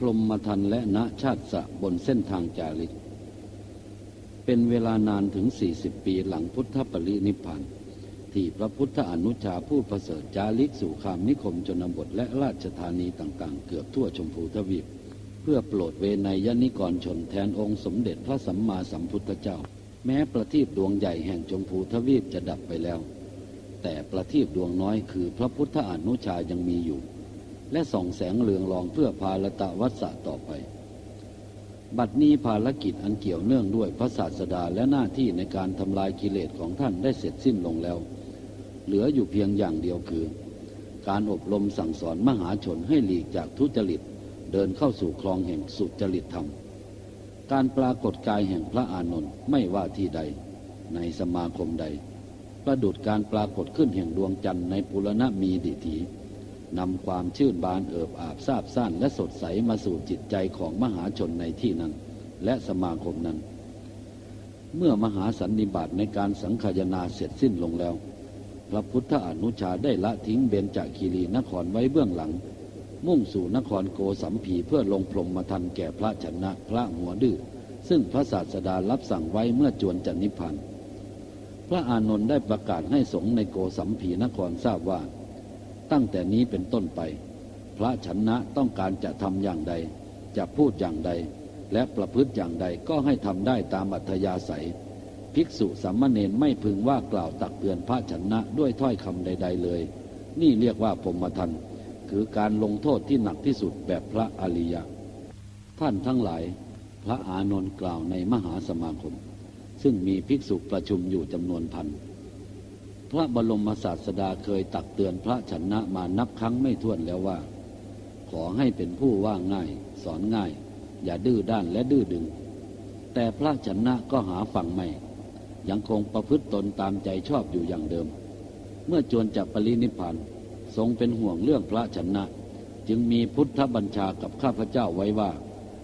พรหมทันและณชาติสะบนเส้นทางจาริก เป็นเวลานานถึง 40 ปีหลังพุทธปรินิพพานที่พระพุทธอนุชาผู้ประเสริฐจาริกสู่คามนิคมชนบทและราชธานีต่างๆ เกือบทั่วชมพูทวีป เพื่อโปรดเวนยนิกรชนแทนองค์สมเด็จพระสัมมาสัมพุทธเจ้า แม้ประทีปดวงใหญ่แห่งชมพูทวีปจะดับไปแล้ว แต่ประทีปดวงน้อยคือพระพุทธอนุชายังมีอยู่ และส่องแสงเรืองรองเพื่อพาลตะวัฏสะต่อไป บัดนี้ภารกิจอันเกี่ยวเนื่องด้วยพระศาสดาและหน้าที่ในการทำลายกิเลสของท่านได้เสร็จสิ้นลงแล้ว เหลืออยู่เพียงอย่างเดียวคือ การอบรมสั่งสอนมหาชนให้หลีกจากทุจริต เดินเข้าสู่คลองแห่งสุจริตธรรม การปรากฏกายแห่งพระอานนท์ไม่ว่าที่ใด ในสมาคมใด ประดุดการปรากฏขึ้นแห่งดวงจันทร์ในปุรณมีดิถี นำความชื่นบานเอิบอาบซาบซ่านและสดใสมาสู่จิตใจของมหาชนในที่นั้น และสมาคมนั้น เมื่อมหาสันนิบาตในการสังขยนาเสร็จสิ้นลงแล้ว พระพุทธอนุชาได้ละทิ้งเบญจคีรีนครไว้เบื้องหลัง มุ่งสู่นครโกสัมพีเพื่อลงพรหมาทันแก่พระชนะพระหัวดื้อซึ่งพระศาสดารับสั่งไว้เมื่อจวนจันนิพพานพระอานนท์ได้ประกาศให้สงฆ์ในโกสัมพีนครทราบว่า ตั้งแต่นี้เป็นต้นไป พระชนะต้องการจะทำอย่างใด จะพูดอย่างใด และประพฤติอย่างใดก็ให้ทำได้ตามอัธยาศัย ภิกษุสามเณรไม่พึงว่ากล่าวตักเตือนพระชนะด้วยถ้อยคำใด ๆ เลย นี่เรียกว่าพรมทันคือการลงโทษที่หนักที่สุดแบบพระอริยะ ท่านทั้งหลาย พระอานนท์กล่าวในมหาสมาคม ซึ่งมีภิกษุประชุมอยู่จำนวนพัน พระบรมศาสดาเคยตักเตือนพระชนะมานับครั้งไม่ถ้วนแล้วว่า ขอให้เป็นผู้ว่าง่าย สอนง่าย อย่าดื้อด้านและดื้อดึง แต่พระชนะก็หาฟังไม่ ยังคงประพฤติตนตามใจชอบอยู่อย่างเดิม เมื่อจวนจะปรินิพานทรงเป็นห่วงเรื่องพระชนะ จึงมีพุทธบัญชากับข้าพเจ้าไว้ว่า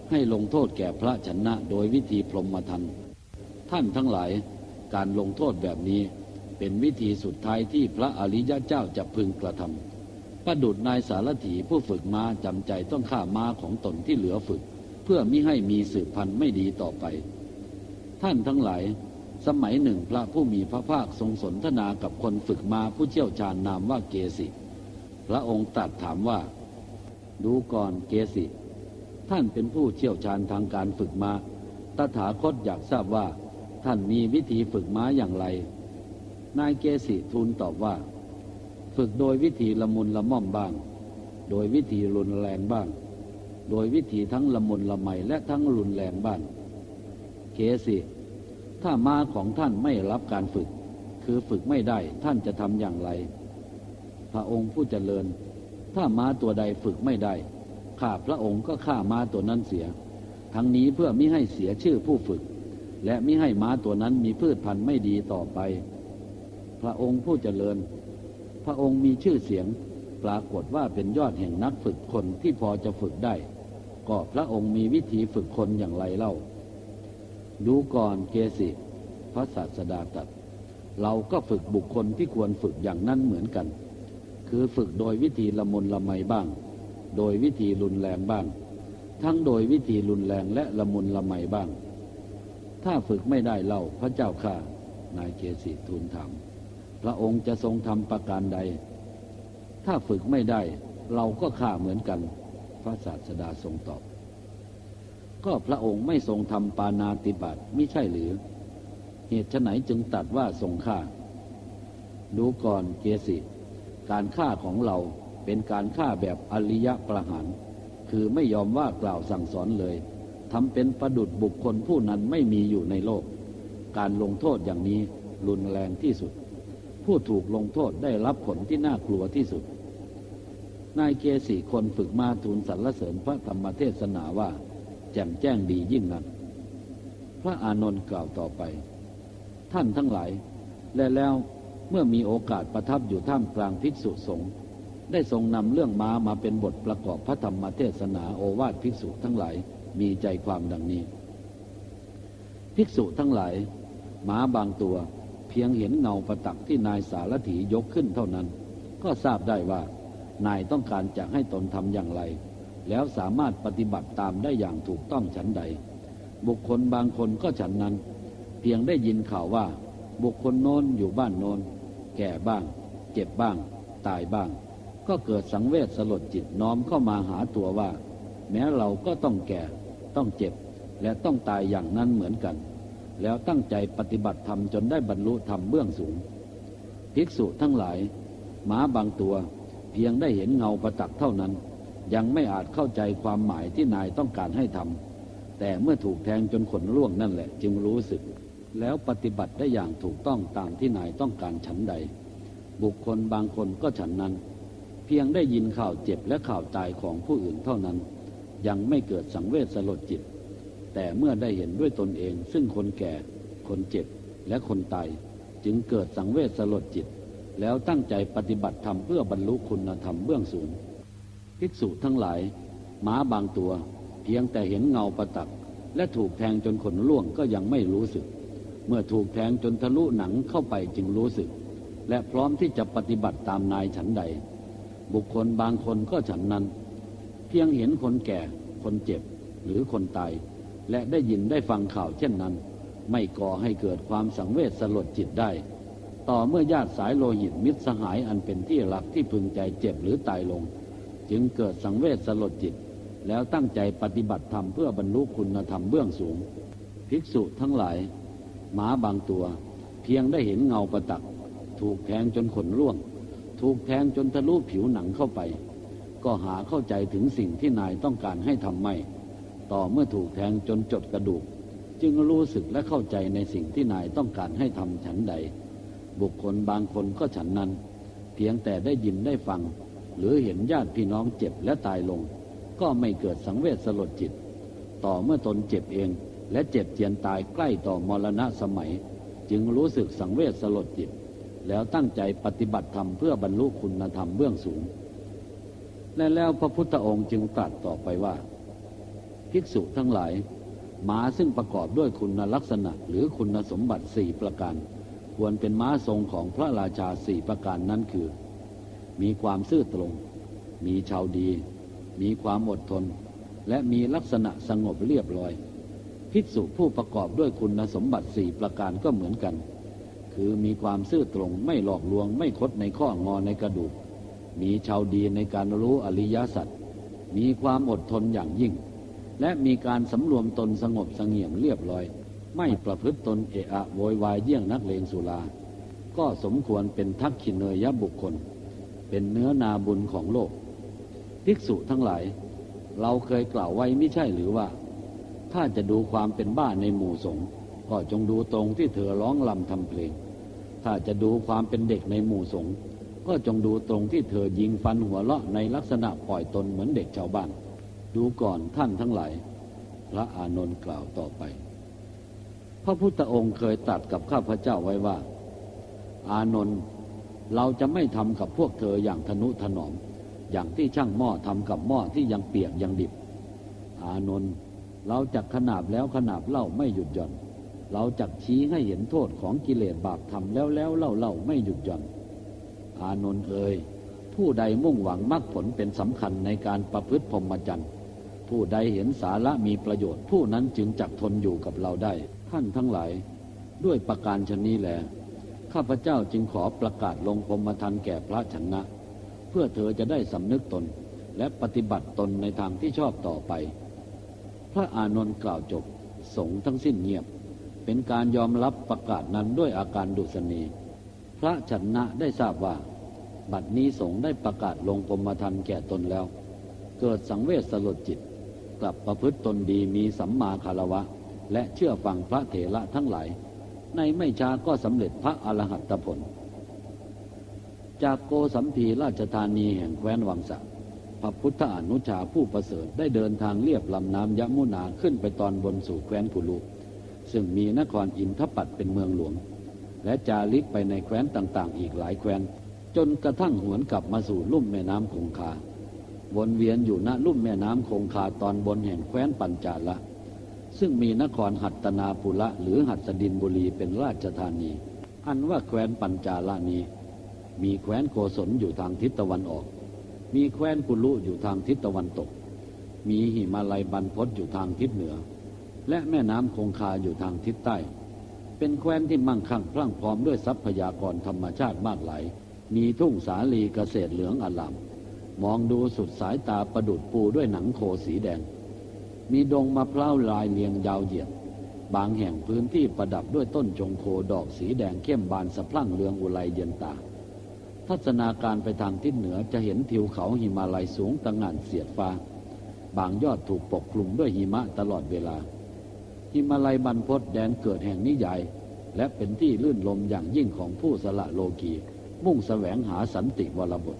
ให้ลงโทษแก่พระชนะโดยวิธีพรหมทันท่านทั้งหลายการลงโทษแบบนี้ เป็นวิธีสุดท้ายที่พระอริยเจ้าจะพึงกระทำประดุดนายสารถีผู้ฝึกม้าจำใจต้องฆ่าม้าของตนที่เหลือฝึก เพื่อมิให้มีสืบพันธุ์ไม่ดีต่อไป ท่านทั้งหลาย สมัยหนึ่งพระผู้มีพระภาคทรงสนทนากับคนฝึกม้าผู้เชี่ยวชาญนามว่าเกสิ พระองค์ตรัสถามว่า ดูก่อนเกสิ ท่านเป็นผู้เชี่ยวชาญทางการฝึกม้าตถาคตอยากทราบว่า ท่านมีวิธีฝึกม้าอย่างไร นายเกสิทูลตอบว่า ฝึกโดยวิธีละมุนละม่อมบ้าง โดยวิธีรุนแรงบ้าง โดยวิธีทั้งละมุนละไมและทั้งรุนแรงบ้าง เกสิถ้าม้าของท่านไม่รับการฝึก คือฝึกไม่ได้ท่านจะทำอย่างไร พระองค์ผู้เจริญ ถ้าม้าตัวใดฝึกไม่ได้ข้าพระองค์ก็ฆ่าม้าตัวนั้นเสีย ทั้งนี้เพื่อมิให้เสียชื่อผู้ฝึก และมิให้ม้าตัวนั้นมีพืชพันธุ์ไม่ดีต่อไป พระองค์ผู้เจริญ พระองค์มีชื่อเสียง ปรากฏว่าเป็นยอดแห่งนักฝึกคนที่พอจะฝึกได้ ก็พระองค์มีวิธีฝึกคนอย่างไรเล่า ดูก่อนเกสิ พระศาสดาตรัสเราก็ฝึกบุคคลที่ควรฝึกอย่างนั้นเหมือนกัน คือฝึกโดยวิธีละมุนละไมบ้าง โดยวิธีรุนแรงบ้าง ทั้งโดยวิธีรุนแรงและละมุนละไมบ้าง ถ้าฝึกไม่ได้เล่าพระเจ้าข้านายเกสิทูลถาม พระองค์จะทรงทำประการใด ถ้าฝึกไม่ได้เราก็ฆ่าเหมือนกัน พระศาสดาทรงตอบ ก็พระองค์ไม่ทรงทำปานาติบัติไม่ใช่หรือ เหตุไฉนจึงตัดว่าทรงฆ่า ดูก่อนเกสิ การฆ่าของเราเป็นการฆ่าแบบอริยะประหาร คือไม่ยอมว่ากล่าวสั่งสอนเลยทำเป็นประดุดบุคคลผู้นั้นไม่มีอยู่ในโลก การลงโทษอย่างนี้รุนแรงที่สุด ผู้ถูกลงโทษได้รับผลที่น่ากลัวที่สุด นายเกสีคนฝึกมาทูลสรรเสริญพระธรรมเทศนาว่า แจ่มแจ้งดียิ่งนัก พระอานนท์กล่าวต่อไป ท่านทั้งหลาย และแล้วเมื่อมีโอกาสประทับอยู่ท่ามกลางภิกษุสงฆ์ได้ทรงนำเรื่องม้ามาเป็นบทประกอบพระธรรมเทศนาโอวาทภิกษุทั้งหลายมีใจความดังนี้ ภิกษุทั้งหลายม้าบางตัว พียงเห็นเงาประตักที่นายสารถียกขึ้นเท่านั้น ก็ทราบได้ว่านายต้องการจะให้ตนทำอย่างไร แล้วสามารถปฏิบัติตามได้อย่างถูกต้องฉันใด บุคคลบางคนก็ฉันนั้น เพียงได้ยินข่าวว่า บุคคลโน้นอยู่บ้านโน้น แก่บ้าง เจ็บบ้าง ตายบ้าง ก็เกิดสังเวชสลดจิตน้อมเข้ามาหาตัวว่า แม้เราก็ต้องแก่ ต้องเจ็บ และต้องตายอย่างนั้นเหมือนกัน แล้วตั้งใจปฏิบัติธรรมจนได้บรรลุธรรมเบื้องสูง ภิกษุทั้งหลายหมาบางตัว เพียงได้เห็นเงาประตักเท่านั้น ยังไม่อาจเข้าใจความหมายที่นายต้องการให้ทำแต่เมื่อถูกแทงจนขนร่วงนั่นแหละ จึงรู้สึก แล้วปฏิบัติได้อย่างถูกต้องตามที่นายต้องการฉันใด บุคคลบางคนก็ฉันนั้น เพียงได้ยินข่าวเจ็บและข่าวตายของผู้อื่นเท่านั้น ยังไม่เกิดสังเวชสลดจิต แต่เมื่อได้เห็นด้วยตนเอง ซึ่งคนแก่ คนเจ็บ และคนตายจึงเกิดสังเวชสลดจิต แล้วตั้งใจปฏิบัติธรรมเพื่อบรรลุคุณธรรมเบื้องสูง ภิกษุทั้งหลายหมาบางตัว เพียงแต่เห็นเงาประตัก และถูกแทงจนขนล่วงก็ยังไม่รู้สึก เมื่อถูกแทงจนทะลุหนังเข้าไปจึงรู้สึก และพร้อมที่จะปฏิบัติตามนายฉันใด บุคคลบางคนก็ฉันนั้น เพียงเห็นคนแก่ คนเจ็บ หรือคนตาย และได้ยินได้ฟังข่าวเช่นนั้น ไม่ก่อให้เกิดความสังเวชสลดจิตได้ ต่อเมื่อญาติสายโลหิตมิตรสหายอันเป็นที่รักที่พึงใจเจ็บหรือตายลง จึงเกิดสังเวชสลดจิต แล้วตั้งใจปฏิบัติธรรมเพื่อบรรลุคุณธรรมเบื้องสูง ภิกษุทั้งหลายหมาบางตัว เพียงได้เห็นเงาประตัก ถูกแทงจนขนร่วง ถูกแทงจนทะลุผิวหนังเข้าไป ก็หาเข้าใจถึงสิ่งที่นายต้องการให้ทำไม่ ต่อเมื่อถูกแทงจนจดกระดูก จึงรู้สึกและเข้าใจในสิ่งที่นายต้องการให้ทำฉันใด บุคคลบางคนก็ฉันนั้น เพียงแต่ได้ยินได้ฟัง หรือเห็นญาติพี่น้องเจ็บและตายลง ก็ไม่เกิดสังเวชสลดจิต ต่อเมื่อตนเจ็บเอง และเจ็บเจียนตายใกล้ต่อมรณะสมัย จึงรู้สึกสังเวชสลดจิต แล้วตั้งใจปฏิบัติธรรมเพื่อบรรลุคุณธรรมเบื้องสูงและแล้วพระพุทธองค์จึงตรัสต่อไปว่า ภิกษุทั้งหลายม้าซึ่งประกอบด้วยคุณลักษณะหรือคุณสมบัติสี่ประการ ควรเป็นม้าทรงของพระราชาสี่ประการนั้นคือ มีความซื่อตรง มีชาวดี มีความอดทน และมีลักษณะสงบเรียบร้อย ภิกษุผู้ประกอบด้วยคุณสมบัติสี่ประการก็เหมือนกัน คือมีความซื่อตรงไม่หลอกลวงไม่คดในข้องอในกระดูก มีชาวดีในการรู้อริยสัจมีความอดทนอย่างยิ่ง และมีการสำรวมตนสงบสงี่ยมเรียบร้อย ไม่ประพฤติตนเอะอะโวยวายเยี่ยงนักเลงสุรา ก็สมควรเป็นทักขินเนยบุคคล เป็นเนื้อนาบุญของโลก ภิกษุทั้งหลาย เราเคยกล่าวไว้ไม่ใช่หรือว่า ถ้าจะดูความเป็นบ้าในหมู่สงฆ์ก็จงดูตรงที่เธอร้องลำทำเพลง ถ้าจะดูความเป็นเด็กในหมู่สงฆ์ก็จงดูตรงที่เธอยิงฟันหัวเราะในลักษณะปล่อยตนเหมือนเด็กชาวบ้าน ดูก่อนท่านทั้งหลาย พระอานนท์กล่าวต่อไป พระพุทธองค์เคยตรัสกับข้าพเจ้าไว้ว่า อานนท์เราจะไม่ทำกับพวกเธออย่างทนุถนอม อย่างที่ช่างหม้อทำกับหม้อที่ยังเปียกยังดิบ อานนท์เราจักขนาบแล้วขนาบเล่าไม่หยุดหย่อน เราจักชี้ให้เห็นโทษของกิเลสบาปทำแล้วแล้วเล่าเล่าไม่หยุดหย่อน อานนท์เอ่ยผู้ใดมุ่งหวังมรรคผลเป็นสำคัญในการประพฤติพรหมจรรย์ ผู้ใดเห็นสาระมีประโยชน์ ผู้นั้นจึงจักทนอยู่กับเราได้ ท่านทั้งหลาย ด้วยประการชนนี้แหละข้าพเจ้าจึงขอประกาศลงพรมทันแก่พระชนะ เพื่อเธอจะได้สำนึกตนและปฏิบัติตนในทางที่ชอบต่อไป พระอานนท์กล่าวจบสงทั้งสิ้นเงียบ เป็นการยอมรับประกาศนั้นด้วยอาการดุษณีพระชนะได้ทราบว่า บัดนี้สงได้ประกาศลงพรมทันแก่ตนแล้ว เกิดสังเวชสลดจิต กลับประพฤติตนดีมีสัมมาคารวะ และเชื่อฟังพระเถระทั้งหลาย ในไม่ช้าก็สำเร็จพระอรหัตผล จากโกสัมพีราชธานีแห่งแคว้นวังสะพระพุทธอนุชาผู้ประเสริฐได้เดินทางเลียบลำน้ำยมุนาขึ้นไปตอนบนสู่แคว้นกุลุซึ่งมีนครอินทปัตเป็นเมืองหลวง และจาริกไปในแคว้นต่างๆ อีกหลายแคว้น จนกระทั่งหวนกลับมาสู่ลุ่มแม่น้ำคงคา วนเวียนอยู่ณลุ่มแม่น้ำคงคาตอนบนแห่งแคว้นปัญจาละ ซึ่งมีนครหัตตนาปุระหรือหัตดินบุรีเป็นราชธานี อันว่าแคว้นปัญจาละนี้ มีแคว้นโกศลอยู่ทางทิศตะวันออก มีแคว้นกุลุอยู่ทางทิศตะวันตก มีหิมาลัยบรรพตอยู่ทางทิศเหนือ และแม่น้ำคงคาอยู่ทางทิศใต้ เป็นแคว้นที่มั่งคั่งพรั่งพร้อมด้วยทรัพยากรธรรมชาติมากหลาย มีทุ่งสาลีเกษตรเหลืองอลาม มองดูสุดสายตาประดุดปูด้วยหนังโคสีแดง มีดงมะพร้าวลายเลียงยาวเหยียด บางแห่งพื้นที่ประดับด้วยต้นจงโคดอกสีแดงเข้มบานสะพรั่งเรืองอุไรเย็นตา ทัศนาการไปทางทิศเหนือจะเห็นทิวเขาหิมาลัยสูงตะงงานเสียดฟ้า บางยอดถูกปกคลุมด้วยหิมะตลอดเวลา หิมาลัยบรรพตแดนเกิดแห่งนิยาย และเป็นที่ลื่นลมอย่างยิ่งของผู้สละโลกีมุ่งแสวงหาสันติวรบท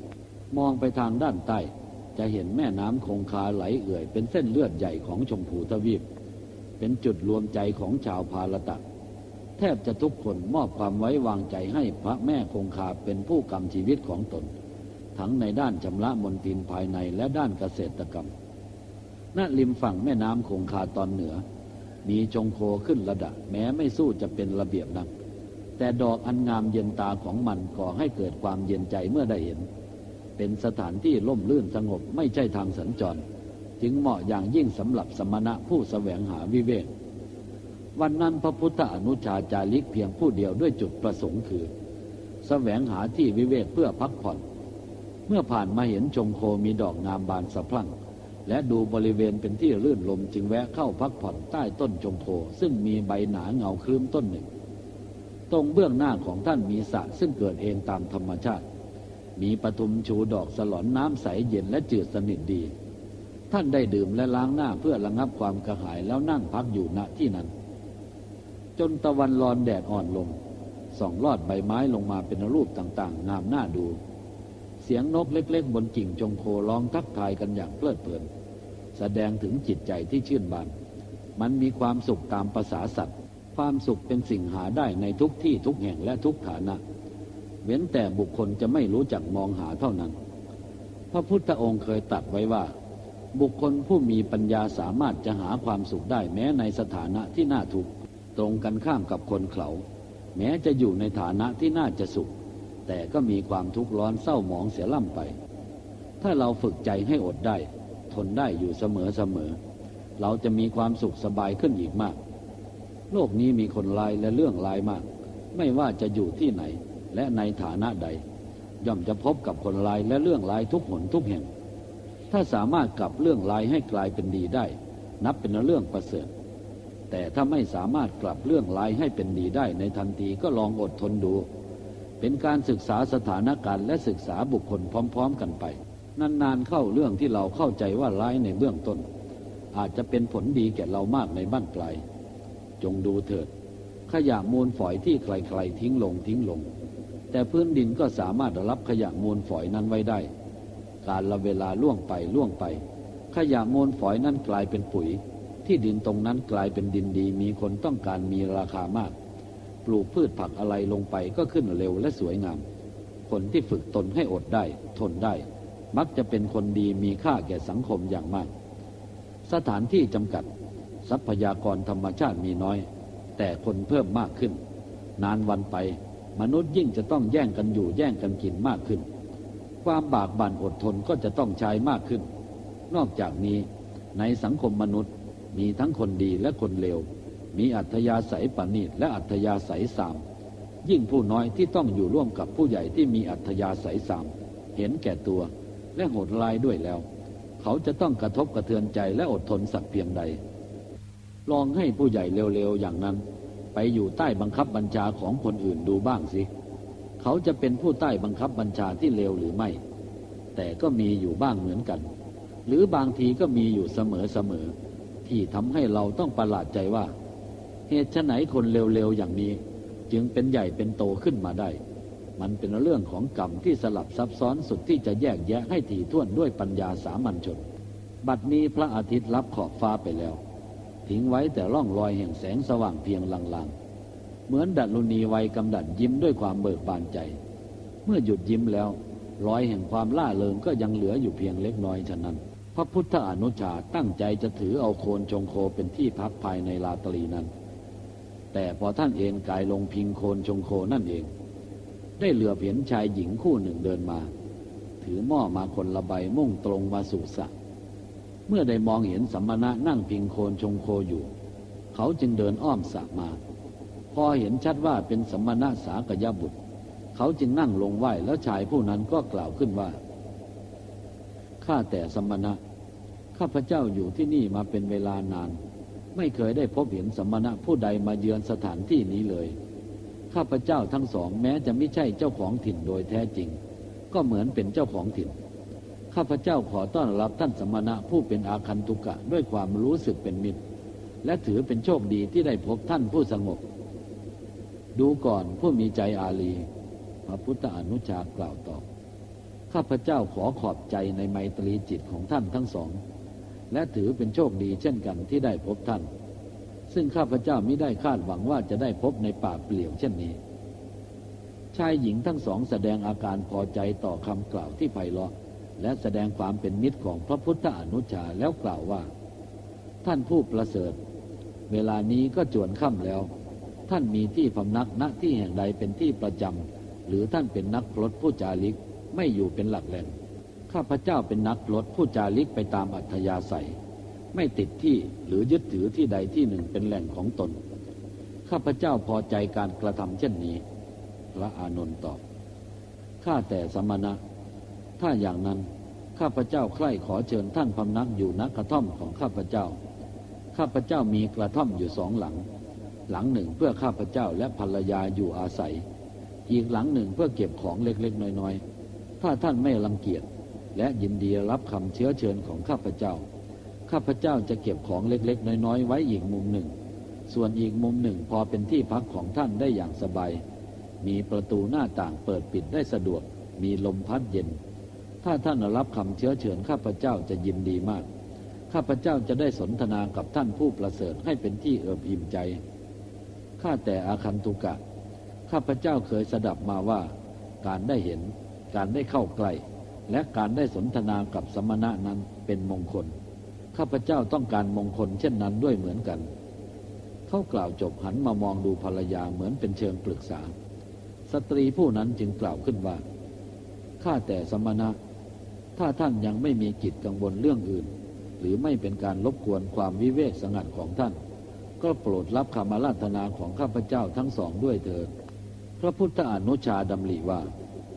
มองไปทางด้านใต้ จะเห็นแม่น้ำคงคาไหลเอื่อย เป็นเส้นเลือดใหญ่ของชมพูทวีป เป็นจุดรวมใจของชาวพาลตะ แทบจะทุกคนมอบความไว้วางใจให้พระแม่คงคาเป็นผู้กำชีวิตของตน ทั้งในด้านชำระมนตินภายในและด้านเกษตรกรรม ณ ริมฝั่งแม่น้ำคงคาตอนเหนือ มีจงโคขึ้นระดับแม้ไม่สู้จะเป็นระเบียบนักแต่ดอกอันงามเย็นตาของมันก่อให้เกิดความเย็นใจเมื่อได้เห็น เป็นสถานที่ล่มลื่นสงบไม่ใช่ทางสัญจร จึงเหมาะอย่างยิ่งสำหรับสมณะผู้แสวงหาวิเวกวันนั้นพระพุทธอนุชาจาริกเพียงผู้เดียวด้วยจุดประสงค์คือ แสวงหาที่วิเวกเพื่อพักผ่อน เมื่อผ่านมาเห็นจงโคมีดอกงามบานสะพรั่ง และดูบริเวณเป็นที่ลื่นลมจึงแวะเข้าพักผ่อนใต้ต้นจงโค ซึ่งมีใบหนาเงาคลื้มต้นหนึ่ง ตรงเบื้องหน้าของท่านมีสระซึ่งเกิดเองตามธรรมชาติ มีปทุมชูดอกสลอนน้ำใสเย็นและจืดสนิทดี ท่านได้ดื่มและล้างหน้าเพื่อระงับความกระหายแล้วนั่งพักอยู่ณที่นั้น จนตะวันรอนแดดอ่อนลงส่องลอดใบไม้ลงมาเป็นรูปต่างๆ งามน่าดู เสียงนกเล็กๆ บนกิ่งจงโคร้องทักทายกันอย่างเพลิดเพลิน แสดงถึงจิตใจที่ชื่นบาน มันมีความสุขตามภาษาสัตว์ ความสุขเป็นสิ่งหาได้ในทุกที่ทุกแห่งและทุกฐานะ เว้นแต่บุคคลจะไม่รู้จักมองหาเท่านั้น พระพุทธองค์เคยตรัสไว้ว่า บุคคลผู้มีปัญญาสามารถจะหาความสุขได้แม้ในสถานะที่น่าทุกข์ตรงกันข้ามกับคนเขาแม้จะอยู่ในฐานะที่น่าจะสุข แต่ก็มีความทุกข์ร้อนเศร้าหมองเสียล่ำไป ถ้าเราฝึกใจให้อดได้ ทนได้อยู่เสมอเสมอ เราจะมีความสุขสบายขึ้นอีกมาก โลกนี้มีคนลายและเรื่องลายมาก ไม่ว่าจะอยู่ที่ไหน และในฐานะใด ย่อมจะพบกับคนลายและเรื่องลายทุกหนทุกแห่ง ถ้าสามารถกลับเรื่องลายให้กลายเป็นดีได้ นับเป็นเรื่องประเสริฐ แต่ถ้าไม่สามารถกลับเรื่องลายให้เป็นดีได้ในทันทีก็ลองอดทนดู เป็นการศึกษาสถานการณ์และศึกษาบุคคลพร้อม ๆ กันไป นานๆเข้าเรื่องที่เราเข้าใจว่าร้ายในเบื้องต้น อาจจะเป็นผลดีแก่เรามากในบ้านปลายจงดูเถิดขยะมูลฝอยที่ใครๆทิ้งลงทิ้งลง แต่พื้นดินก็สามารถรับขยะมูลฝอยนั้นไว้ได้ การละเวลาล่วงไปล่วงไป ขยะมูลฝอยนั้นกลายเป็นปุ๋ย ที่ดินตรงนั้นกลายเป็นดินดีมีคนต้องการมีราคามาก ปลูกพืชผักอะไรลงไปก็ขึ้นเร็วและสวยงาม คนที่ฝึกตนให้อดได้ ทนได้ มักจะเป็นคนดีมีค่าแก่สังคมอย่างมาก สถานที่จำกัด ทรัพยากรธรรมชาติมีน้อย แต่คนเพิ่มมากขึ้น นานวันไป มนุษย์ยิ่งจะต้องแย่งกันอยู่แย่งกันกินมากขึ้น ความบากบั่นอดทนก็จะต้องใช้มากขึ้น นอกจากนี้ในสังคมมนุษย์มีทั้งคนดีและคนเลว มีอัธยาศัยปณีตและอัธยาศัยสาม ยิ่งผู้น้อยที่ต้องอยู่ร่วมกับผู้ใหญ่ที่มีอัธยาศัยสาม เห็นแก่ตัวและโหดร้ายด้วยแล้ว เขาจะต้องกระทบกระเทือนใจและอดทนสักเพียงใด ลองให้ผู้ใหญ่เร็วๆอย่างนั้น ไปอยู่ใต้บังคับบัญชาของคนอื่นดูบ้างสิ เขาจะเป็นผู้ใต้บังคับบัญชาที่เลวหรือไม่ แต่ก็มีอยู่บ้างเหมือนกัน หรือบางทีก็มีอยู่เสมอๆที่ทำให้เราต้องประหลาดใจว่า เหตุไฉนคนเร็วๆอย่างนี้ จึงเป็นใหญ่เป็นโตขึ้นมาได้ มันเป็นเรื่องของกรรมที่สลับซับซ้อนสุดที่จะแยกแยะให้ถี่ถ้วนด้วยปัญญาสามัญชน บัดนี้พระอาทิตย์รับขอบฟ้าไปแล้ว ทิ้งไว้แต่ร่องรอยแห่งแสงสว่างเพียงลางๆ เหมือนดัดลุนีวัยกำดัดยิ้มด้วยความเบิกบานใจ เมื่อหยุดยิ้มแล้ว รอยแห่งความล่าเริงก็ยังเหลืออยู่เพียงเล็กน้อยฉะนั้น พระพุทธอนุชาตั้งใจจะถือเอาโคนจงโคเป็นที่พักภายในลาตรีนั้น แต่พอท่านเอนกายลงพิงโคนจงโคนั่นเอง ได้เหลือเห็นชายหญิงคู่หนึ่งเดินมา ถือหม้อมาคนละใบมุ่งตรงมาสู่สระ เมื่อได้มองเห็นสัมมณะนั่งพิงโคนชงโคอยู่ เขาจึงเดินอ้อมสระมา พอเห็นชัดว่าเป็นสัมมณะสากยบุตร เขาจึงนั่งลงไหวแล้วชายผู้นั้นก็กล่าวขึ้นว่า ข้าแต่สัมมณะ ข้าพเจ้าอยู่ที่นี่มาเป็นเวลานาน ไม่เคยได้พบเห็นสัมมณะผู้ใดมาเยือนสถานที่นี้เลย ข้าพเจ้าทั้งสองแม้จะไม่ใช่เจ้าของถิ่นโดยแท้จริง ก็เหมือนเป็นเจ้าของถิ่น ข้าพเจ้าขอต้อนรับท่านสมณะผู้เป็นอาคันตุกะด้วยความรู้สึกเป็นมิตร และถือเป็นโชคดีที่ได้พบท่านผู้สงบ ดูก่อนผู้มีใจอารีพระพุทธอนุชากล่าวตอบข้าพเจ้าขอขอบใจในไมตรีจิตของท่านทั้งสอง และถือเป็นโชคดีเช่นกันที่ได้พบท่าน ซึ่งข้าพเจ้ามิได้คาดหวังว่าจะได้พบในป่าเปลี่ยวเช่นนี้ ชายหญิงทั้งสองแสดงอาการพอใจต่อคำกล่าวที่ไพเราะ และแสดงความเป็นมิตรของพระพุทธอนุชาแล้วกล่าวว่า ท่านผู้ประเสริฐ เวลานี้ก็จวนค่ำแล้ว ท่านมีที่พำนักณที่แห่งใดเป็นที่ประจำหรือท่านเป็นนักพลดผู้จาริกไม่อยู่เป็นหลักแหล่งข้าพเจ้าเป็นนักพลดผู้จาริกไปตามอัธยาศัย ไม่ติดที่หรือยึดถือที่ใดที่หนึ่งเป็นแหล่งของตน ข้าพเจ้าพอใจการกระทำเช่นนี้ พระอานนท์ตอบข้าแต่สมณะ ถ้าอย่างนั้นข้าพเจ้าใคร่ขอเชิญท่านพำนักอยู่ณกระท่อมของข้าพเจ้า ข้าพเจ้ามีกระท่อมอยู่สองหลัง หลังหนึ่งเพื่อข้าพเจ้าและภรรยาอยู่อาศัย อีกหลังหนึ่งเพื่อเก็บของเล็กๆ น้อยๆ ถ้าท่านไม่รังเกียจและยินดีรับคำเชื้อเชิญของข้าพเจ้า ข้าพเจ้าจะเก็บของเล็กๆ น้อยๆ ไว้อีกมุมหนึ่ง ส่วนอีกมุมหนึ่งพอเป็นที่พักของท่านได้อย่างสบาย มีประตูหน้าต่างเปิดปิดได้สะดวก มีลมพัดเย็น ถ้าท่านรับคำเชื้อเชิญข้าพเจ้าจะยินดีมาก ข้าพเจ้าจะได้สนทนากับท่านผู้ประเสริฐให้เป็นที่เอิบอิ่มใจ ข้าแต่อาคันตุกะ ข้าพเจ้าเคยสดับมาว่า การได้เห็น การได้เข้าใกล้ และการได้สนทนากับสมณะนั้นเป็นมงคล ข้าพเจ้าต้องการมงคลเช่นนั้นด้วยเหมือนกัน เขากล่าวจบหันมามองดูภรรยาเหมือนเป็นเชิงปรึกษา สตรีผู้นั้นจึงกล่าวขึ้นว่า ข้าแต่สมณะ ถ้าท่านยังไม่มีกิจกังวลเรื่องอื่น หรือไม่เป็นการรบกวนความวิเวกสงัดของท่าน ก็โปรดรับคำอาราธนาของข้าพเจ้าทั้งสองด้วยเถิดพระพุทธอนุชาดำริว่า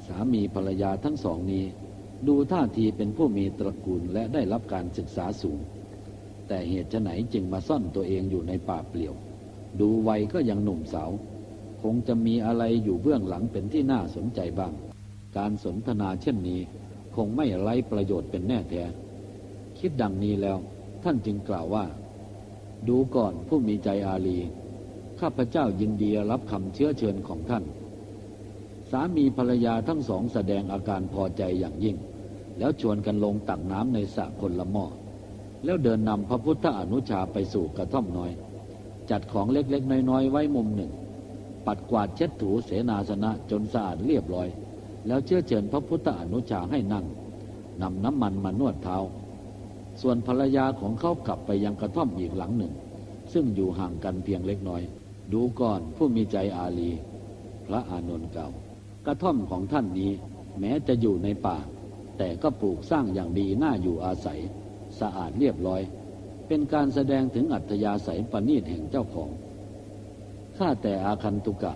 สามีภรรยาทั้งสองนี้ ดูท่าทีเป็นผู้มีตระกูลและได้รับการศึกษาสูง แต่เหตุไหนจึงมาซ่อนตัวเองอยู่ในป่าเปลี่ยว ดูวัยก็ยังหนุ่มสาว คงจะมีอะไรอยู่เบื้องหลังเป็นที่น่าสนใจบ้าง การสนทนาเช่นนี้ คงไม่ไร้ประโยชน์เป็นแน่แท้ คิดดังนี้แล้ว ท่านจึงกล่าวว่า ดูก่อนผู้มีใจอารีข้าพเจ้ายินดีรับคำเชื้อเชิญของท่าน สามีภรรยาทั้งสองแสดงอาการพอใจอย่างยิ่ง แล้วชวนกันลงตักน้ำในสระคนละหม้อแล้วเดินนำพระพุทธอนุชาไปสู่กระท่อมน้อย จัดของเล็กๆ น้อยๆ ไว้มุมหนึ่ง ปัดกวาดเช็ดถูเสนาสนะจนสะอาดเรียบร้อย แล้วเชื้อเชิญพระพุทธอนุชาให้นั่งนำน้ำมันมานวดเท้า ส่วนภรรยาของเขากลับไปยังกระท่อมอีกหลังหนึ่ง ซึ่งอยู่ห่างกันเพียงเล็กน้อย ดูก่อนผู้มีใจอารีพระอานนท์กล่า กระท่อมของท่านนี้แม้จะอยู่ในป่า แต่ก็ปลูกสร้างอย่างดีน่าอยู่อาศัย สะอาดเรียบร้อย เป็นการแสดงถึงอัธยาศัยประณีตแห่งเจ้าของข้าแต่อาคันตุกะ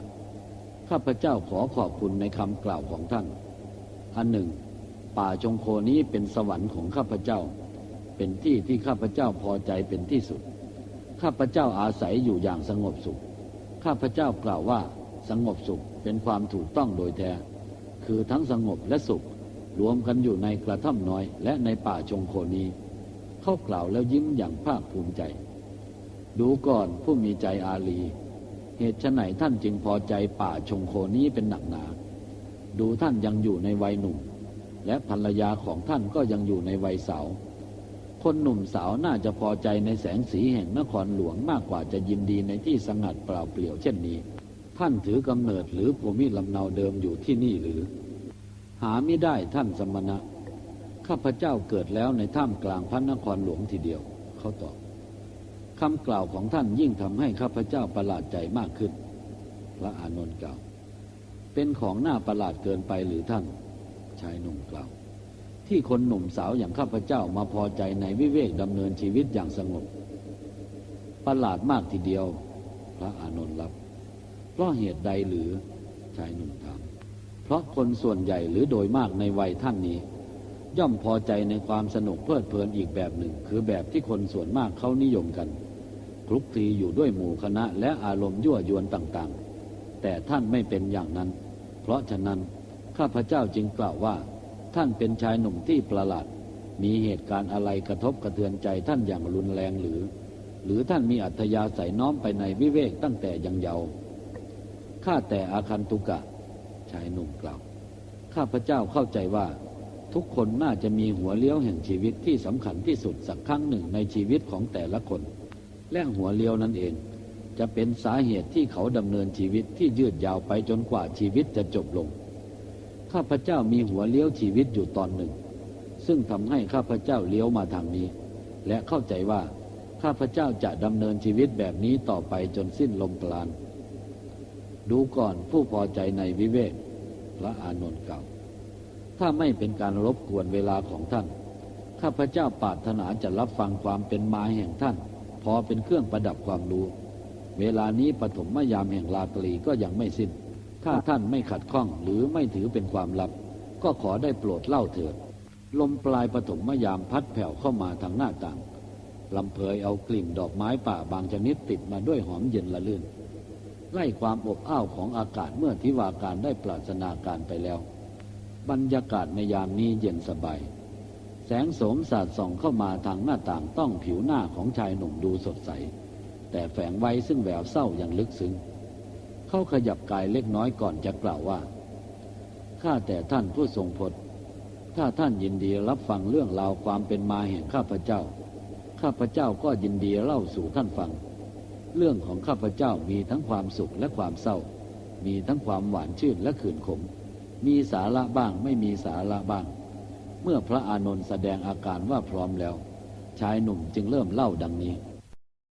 ข้าพเจ้าขอขอบคุณในคำกล่าวของท่าน อันหนึ่ง ป่าจงโคนี้เป็นสวรรค์ของข้าพเจ้า เป็นที่ที่ข้าพเจ้าพอใจเป็นที่สุด ข้าพเจ้าอาศัยอยู่อย่างสงบสุข ข้าพเจ้ากล่าวว่าสงบสุขเป็นความถูกต้องโดยแท้ คือทั้งสงบและสุข รวมกันอยู่ในกระท่อมน้อยและในป่าจงโคนี้ เขากล่าวแล้วยิ้มอย่างภาคภูมิใจ ดูก่อนผู้มีใจอารี เหตุไฉนท่านจึงพอใจป่าชงโคนี้เป็นหนักหนา ดูท่านยังอยู่ในวัยหนุ่ม และภรรยาของท่านก็ยังอยู่ในวัยสาว คนหนุ่มสาวน่าจะพอใจในแสงสีแห่งนครหลวงมากกว่าจะยินดีในที่สงัดเปล่าเปลี่ยวเช่นนี้ ท่านถือกำเนิดหรือภูมิลำเนาเดิมอยู่ที่นี่หรือ หาไม่ได้ท่านสมณะข้าพเจ้าเกิดแล้วในท่ามกลางพระนครหลวงทีเดียว เขาตอบ คำกล่าวของท่านยิ่งทำให้ข้าพเจ้าประหลาดใจมากขึ้น พระอานนท์กล่าว เป็นของหน้าประหลาดเกินไปหรือท่าน ชายหนุ่มกล่าว ที่คนหนุ่มสาวอย่างข้าพเจ้ามาพอใจในวิเวกดำเนินชีวิตอย่างสงบ ประหลาดมากทีเดียว พระอานนท์รับ เพราะเหตุใดหรือ ชายหนุ่มถาม เพราะคนส่วนใหญ่หรือโดยมากในวัยท่านนี้ย่อมพอใจในความสนุกเพลิดเพลินอีกแบบหนึ่ง คือแบบที่คนส่วนมากเขานิยมกัน คลุกคลีอยู่ด้วยหมู่คณะและอารมณ์ยั่วยวนต่างๆ แต่ท่านไม่เป็นอย่างนั้น เพราะฉะนั้นข้าพเจ้าจึงกล่าวว่า ท่านเป็นชายหนุ่มที่ประหลาด มีเหตุการณ์อะไรกระทบกระเทือนใจท่านอย่างรุนแรงหรือ หรือท่านมีอัธยาศัยน้อมไปในวิเวกตั้งแต่ยังเยาว์ข้าแต่อาคันตุกะ ชายหนุ่มกล่าว ข้าพเจ้าเข้าใจว่า ทุกคนน่าจะมีหัวเลี้ยวแห่งชีวิตที่สำคัญที่สุดสักครั้งหนึ่งในชีวิตของแต่ละคน และหัวเลี้ยวนั่นเอง จะเป็นสาเหตุที่เขาดำเนินชีวิตที่ยืดยาวไปจนกว่าชีวิตจะจบลง ข้าพเจ้ามีหัวเลี้ยวชีวิตอยู่ตอนหนึ่ง ซึ่งทำให้ข้าพเจ้าเลี้ยวมาทางนี้ และเข้าใจว่าข้าพเจ้าจะดำเนินชีวิตแบบนี้ต่อไปจนสิ้นลมปราณดูก่อนผู้พอใจในวิเวกพระอานนท์กล่าวถ้าไม่เป็นการรบกวนเวลาของท่าน ข้าพเจ้าปรารถนาจะรับฟังความเป็นมาแห่งท่าน พอเป็นเครื่องประดับความรู้ เวลานี้ปฐมยามแห่งราตรีก็ยังไม่สิ้น ถ้าท่านไม่ขัดข้องหรือไม่ถือเป็นความลับ ก็ขอได้โปรดเล่าเถิด ลมปลายปฐมยามพัดแผ่วเข้ามาทางหน้าต่างลำเพยเอากลิ่นดอกไม้ป่าบางชนิดติดมาด้วยหอมเย็นละลื่น ไล่ความอบอ้าวของอากาศเมื่อทิวาการได้ปราศนาการไปแล้ว บรรยากาศในยามนี้เย็นสบาย แสงโสมสาดส่องเข้ามาทางหน้าต่างต้องผิวหน้าของชายหนุ่มดูสดใส แต่แฝงไว้ซึ่งแววเศร้าอย่างลึกซึ้งเขาขยับกายเล็กน้อยก่อนจะกล่าวว่าข้าแต่ท่านผู้ทรงพจน์ถ้าท่านยินดีรับฟังเรื่องราวความเป็นมาแห่งข้าพเจ้า ข้าพเจ้าก็ยินดีเล่าสู่ท่านฟัง เรื่องของข้าพเจ้ามีทั้งความสุขและความเศร้า มีทั้งความหวานชื่นและขื่นขม มีสาระบ้างไม่มีสาระบ้าง เมื่อพระอานนท์แสดงอาการว่าพร้อมแล้ว ชายหนุ่มจึงเริ่มเล่าดังนี้